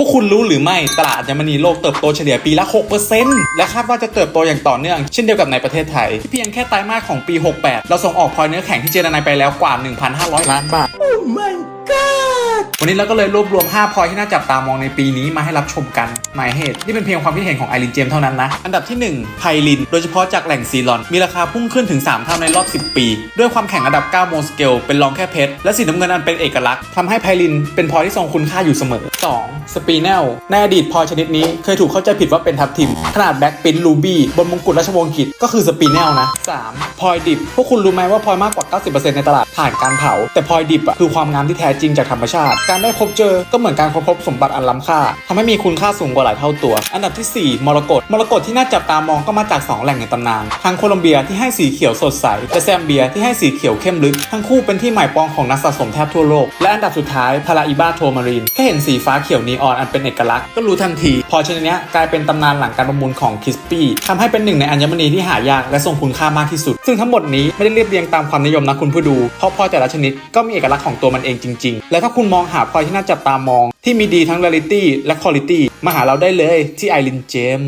พวกคุณรู้หรือไม่ตลาดอัญมณีโลกเติบโตเฉลี่ยปีละ 6%และคาดว่าจะเติบโตอย่างต่อเนื่อง เช่นเดียวกับในประเทศไทย ที่เพียงแค่ไตรมาสของปี 68 เราส่งออกพลอยเนื้อแข็งที่เจรนายไปแล้วกว่า 1,500 ล้านบาทวันนี้เราก็เลยรวบรวม 5พอยที่น่าจับตามองในปีนี้มาให้รับชมกัน หมายเหตุ นี่เป็นเพียงความคิดเห็นของไอรินเจมส์เท่านั้นนะ อันดับที่1ไพลิน โดยเฉพาะจากแหล่งซีลอน มีราคาพุ่งขึ้นถึง 3 เท่าในรอบ 10 ปี ด้วยความแข็งระดับ9โมสเกลเป็นรองแค่เพชร และสีน้ำเงินอันเป็นเอกลักษณ์ทำให้ไพลินเป็นพลอยที่ทรงคุณค่าอยู่เสมอ 2. สปีเนลในอดีตพลอยชนิดนี้เคยถูกเข้าใจผิดว่าเป็นทับทิม ขนาดแบ็กปิ้นลูบี้บนมงกุฎราชวงศ์อังกฤษก็คือสปีเนลนะ 3. พลอยดิบ พวกคุณรู้ไหมว่าพลอยมากกว่า 90%ในตลาดผ่านการเผา แต่พลอยดิบอะคือความงามที่แท้จริงจากธรรมชาติ การได้พบเจอก็เหมือนการค้นพบสมบัติอันล้ำค่าทำให้มีคุณค่าสูงกว่าหลายเท่าตัว อันดับทีสี่ 4 มรกตมรกตที่น่าจับตามองก็มาจาก 2 แหล่งในตำนานทางโคลอมเบียที่ให้สีเขียวสดใสและแซมเบียที่ให้สีเขียวเข้มลึกทั้งคู่เป็นที่หมายปองของนักสะสมแทบทั่วโลกและอันดับสุดท้ายพาราอิบาโทมารีนแค่เห็นสีฟ้าเขียวนีออนอันเป็นเอกลักษณ์ก็รู้ทันที พอชนิดนี้กลายเป็นตำนานหลังการประมูลของคิสปี้ทำให้เป็นหนึ่งในอัญมณีที่หายากและทรงคุณค่ามากที่สุด ซึ่งทั้งหมดนี้ไม่ได้เรียบเรียงตามความนิยมนะคุณผู้ดู เพราะพลอยแต่ละชนิดก็มีเอกลักษณ์ของตัวมันเองจริง ๆ และถ้าคุณมองหาพลอยที่น่าจับตามอง ที่มีดีทั้งเรลิตี้และคุณลิตี้มาหาเราได้เลยที่ไอรินเจม